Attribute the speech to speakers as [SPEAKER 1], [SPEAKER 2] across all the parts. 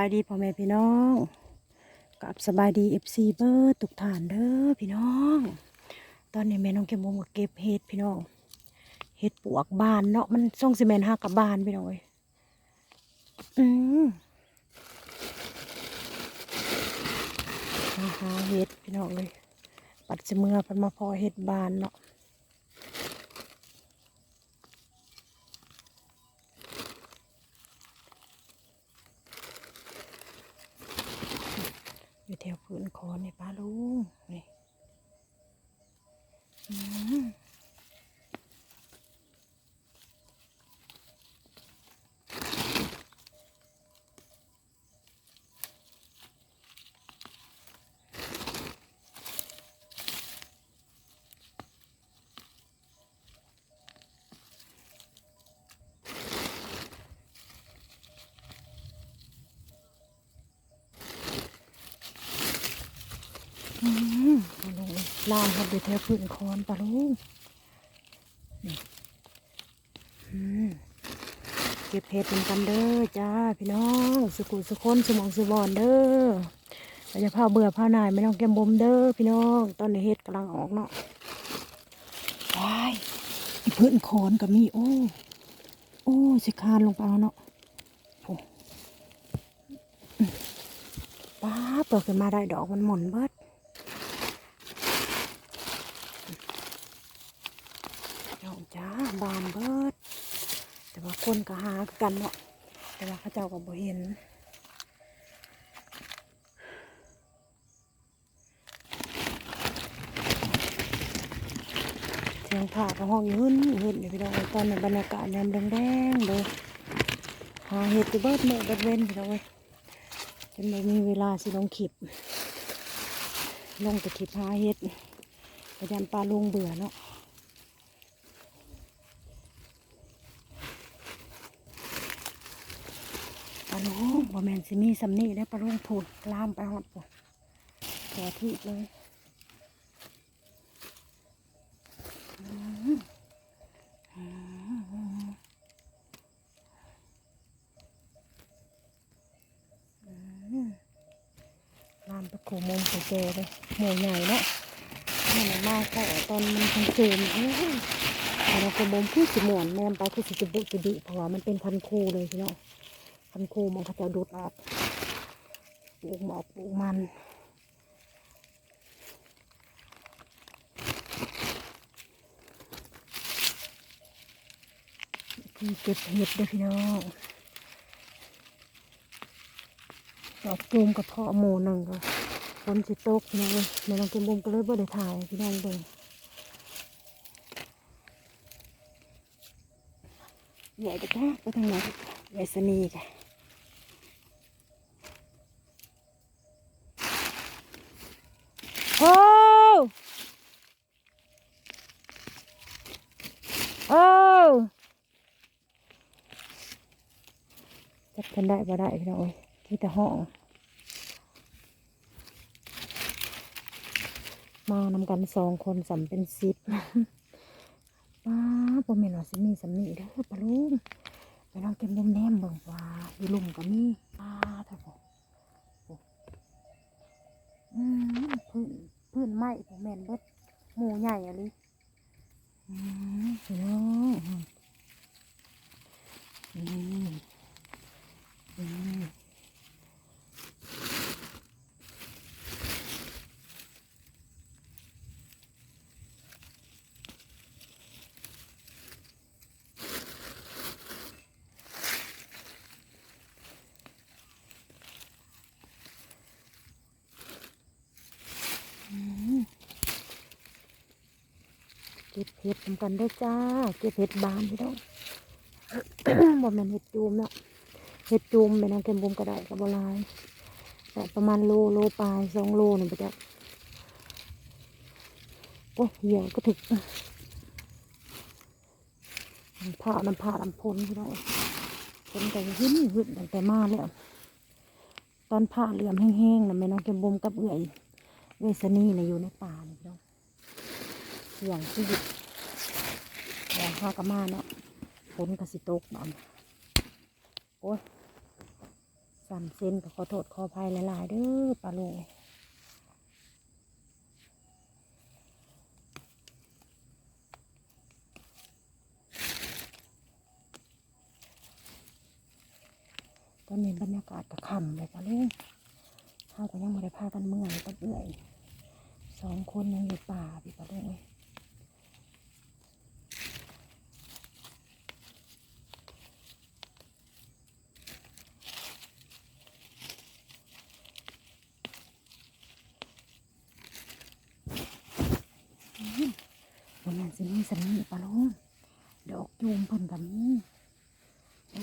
[SPEAKER 1] บายดีพ่อแม่พี่น้องกับสบายดีเอฟซีเบิร์ดทุกฐานเด้อพี่น้อง ตอนนี้แม่น้องเก็บมุมกเก็บเห็ดพี่น้องเห็ดปวกบานเนาะมันส่งซีเมนต์หักกับบานพี่น้องเอ้ยอืมหาเห็ดพี่น้องเลยปัดจเมื่อเพันมาพอเห็ดบานเนาะ พื้นคอนี่ยป้าลุงนี่ อืมอืมป้าลุงล่ามครับอยู่แถวพื้นคอนป้าลุงนี่อืมเก็บเห็ดเป็นกันเด้อจ้าพี่น้องสุกุสุคนสมองสุบอนเด้อเราจะพาเบื่อพาหน่ายไม่ต้องแก้มบมเด้อพี่น้องตอนนี้เห็ดกำลังออกเนาะไปอีพื้นคอนก็มีโอ้โอ้สิคานลงไปเอาเนาะป้าเปิดขึ้นมาได้ดอกมันหม่นเบิด น้องจ้าบานเบิด แต่ ว่าคนก็หากันเนาะแต่ว่าเขาเจ้าก็บ่เห็นเสียงผ่าก็ห้องยืนเห็นอยู่พี่น้องตอนนี้บรรยากาศยามแดงๆเลยหาเห็ดอยู่เบิดเมื่อเบิดเว้นพี่น้องเอ้ยจนไม่มีเวลาสิลงขีบลงแต่ขีบหาเห็ดพยายามปลาลงเบื่อเนาะ ปลาลุง บ่แมนสิมีสำนีได้ปลาลุงพูดลามไปหอดปุ๊แก่ที่เลยลามไปขู่มุมของแกเลยหมูใหญ่เนาะนี่มันมากแต่ตอนมันทันเจมเราก็มุมคือสิหมวนแม่นไปคือสิจะบุจะดิเพราะว่ามันเป็นพันคู่เลยพี่น้อง พันคูมันก็จะดูดออกปลูกหมอกปลูกมันที่เก็บเห็ดเด้อพี่น้องดอกตูมกับเพาะหมูหนึ่งก็ฝนสิตกน้องเลยแม่น้องเก็บมุมก็เลยบ่ได้ถ่ายพี่น้องเบิ่งใหญ่ไปจ้าไปทางไหนใหญ่สนีค่ะ โอ้โอ้จับกันได้บ่ได้พี่น้องเอ้ยที่แต่ห้องมานำกันสองคนสำเป็นสิบป้าปเมนว่าสิมีสำนีเด้อปะลุงไปลองเก็บมุมแนมเบิ่งว่าอยู่ลุ่มก็มีป้าเถอะผม อืมพื้นพื้นไม้ผมแม่นเบิดหมูใหญ่อะลิอืมพี่น้องอืมอืม เก็บเห็ดทำกันได้จ้า เก็บเห็ดบานพี่น้องบ่แม่นเห็ดจูมเนาะเห็ดจูมแม่นางเก็มบุมก็ได้กับบหลายแต่ประมาณโลโลปลายสองโลนี่ไปจ้ะโอ้ยเหี่ยวก็ถึกน้ำผ้าน้ำผ้าน้ำพลพี่น้องเป็นแต่หึ้นหึ้นแต่มาแล้วตอนผ้าเหลื่อมแห้งๆนะแม่น้องเก็มบุมกับเอื่อยเวสนีนะอยู่ในป่านี่พี่น้อง เสี่ยงชีวิตแรงผ้ากระมาเนาะฝนกระสิตกนอนโอ้ยสั่นเส้นก็ขอโทษขออภัยหลายๆเด้อปลาลุงตอนนี้บรรยากาศกระค่ำเลยปลาลุงข้าวก็ยังไม่ได้พากันเมื่อยก็เอื่อยสองคนยังอยู่ป่าพี่ปลาลุงเอ้ย วันนั้น สิมีสมีปลาลุงดอกจูมเพิ่นกับมีโอ้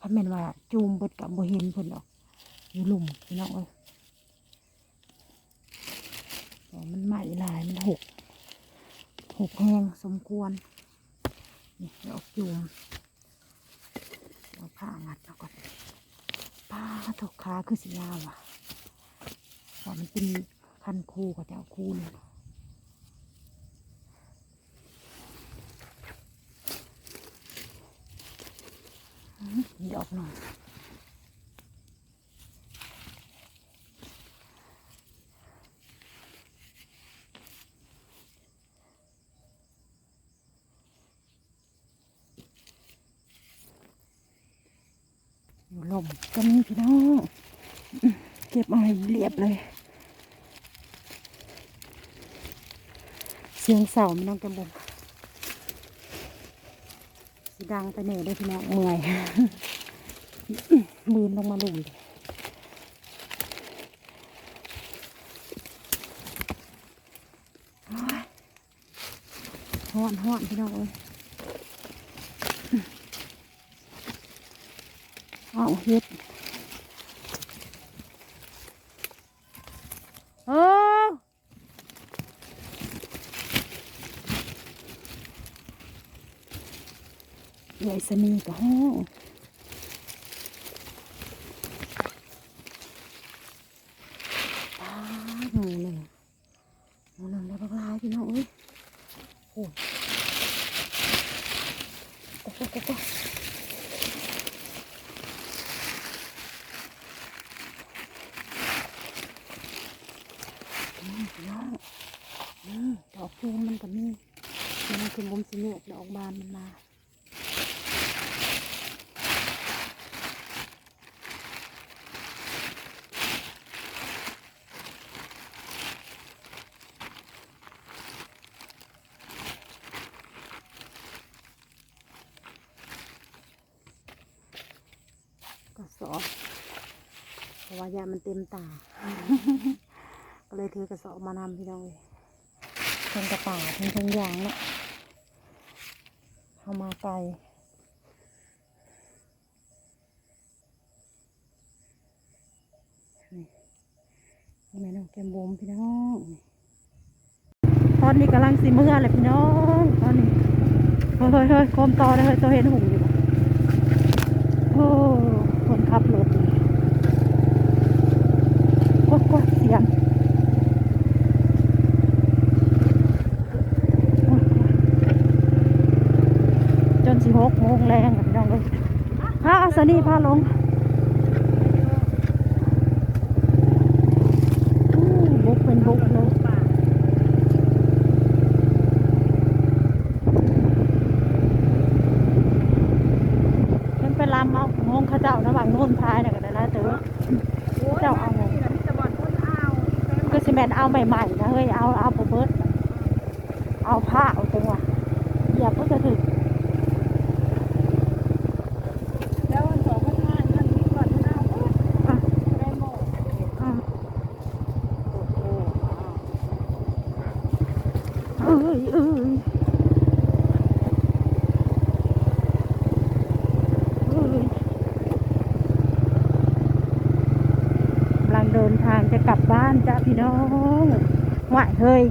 [SPEAKER 1] คันแม่นว่าจูมเบิดกับบ่เห็นเพิ่นดอกอยู่หลุมพี่น้องเอ้ยแต่มันไหม้หลายมันหกหกแห้งสมควรนี่ดอกจูมเอาผ้างัดเอาก่อนป้าถกขาคือสียาวอะว่ามันเป็นคันคูกับเจ้าคูเนี่ย ดอกหน่อยอยู่ลมก็มีพี่น้อง เก็บเอาให้เรียบเลย เสียงเสาไม่ต้องกระบุม สีดังไปเหนื่อยได้พี่น้องเมื่อยมือลงมาหลุมเลยโอ้ยฮ้อนห่อนพี่น้องเอ้ยเอาเฮ็ดเออ ใหญ่สนีกับห้องปลาหนูหนึ่งหนูหนึ่งได้บักลายพี่น้องเอ้ยโอ้ยโอ้โหโอ้โหนี่พี่น้องนี่ดอกจูมมันก็มีมันคือมุมสีเหลืองดอกบานมันมา สอบเพราะว่ายามันเต็มตา ก็เลยถือกระสอบมานำพี่น้องเลยเป็นกระเป๋าเป็นทั้งอย่างเนาะเอามาไกลนี่แม่น้องแกมบุมพี่น้องตอนนี้กำลังสีเมื่อเลยพี่น้องตอนนี้เฮ้ยเฮ้ยเฮ้ยโคมต่อเลยเฮ้ยตัวเห็นหุ่งอยู่ปะโอ้คนขับรถนี่โอ้โหเสียงโอ้ยจ นสิหกโมงแรงอะพี่น้องเลยฮะอาสนีพาลงบุกเป็นบุกเลยเป็นไปลำเอางงเขาเจ้าระหว่างโน่นพายน่ะก็ได้ล้วเต๋อเจ้าเอางงก็สิแมนเอาใหม่ๆนะเฮ้ยเอาเอาเบิดเอาผ้าเอาตัวเหยียบก็จะถึง
[SPEAKER 2] แล้ววันสองพันห้าเงินก่อนห้าโอ้ย
[SPEAKER 1] อะ
[SPEAKER 2] ได้หมด
[SPEAKER 1] อะ
[SPEAKER 2] โอ้โห
[SPEAKER 1] เอ้ยเอ้ยเอ้ยกำลังเดินทางจะกลับบ้านจ้าพี่น้องไหวเฮ้ย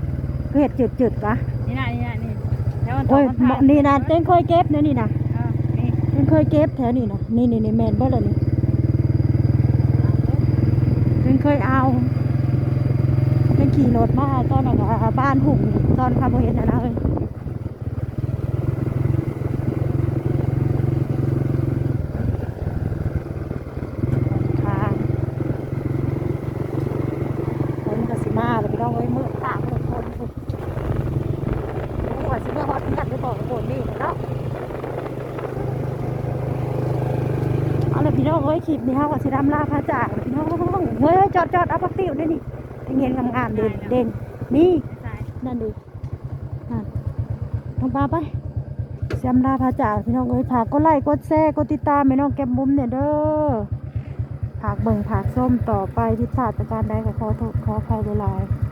[SPEAKER 1] คือเห็ดจืดๆกะ
[SPEAKER 2] นี่นะนี่นะนี่แล้ววันสอ
[SPEAKER 1] โอ้
[SPEAKER 2] ง
[SPEAKER 1] ย
[SPEAKER 2] พัน
[SPEAKER 1] เห
[SPEAKER 2] ห้า
[SPEAKER 1] มาะนี่นะเต้นเคยเก็บนะนี่นะ
[SPEAKER 2] อ่านี่
[SPEAKER 1] เต้นเคยเก็บแถวนี่นะนี่นี่นี่แมนบ่เลยนี่เต้นเคยเอาเต้น ขี่รถมาก็นะคะบ้านหุ่งตอนคาโบเห็นนะนะพี่น้องเอ้ยคลิปนี้เขาก็สิดำลาพระจ่าพี่น้องเฮ้ยจอดจอดเอาปักติ้วด้วยนี่ ให้เห็นงามๆเด่นเด่นนี่
[SPEAKER 2] ใช่
[SPEAKER 1] นั่นดินั่นน้องปลาไปเสียมลาพระจากพี่น้องเอ้ยฝากกดไลค์กดแชร์กดติดตามให้น้องแก้มบุ้มเนี่ยเด้อฝากเบิ่งฝากส้มต่อไปที่พลาดประการใดก็ขอโทษขออภัยหลายๆ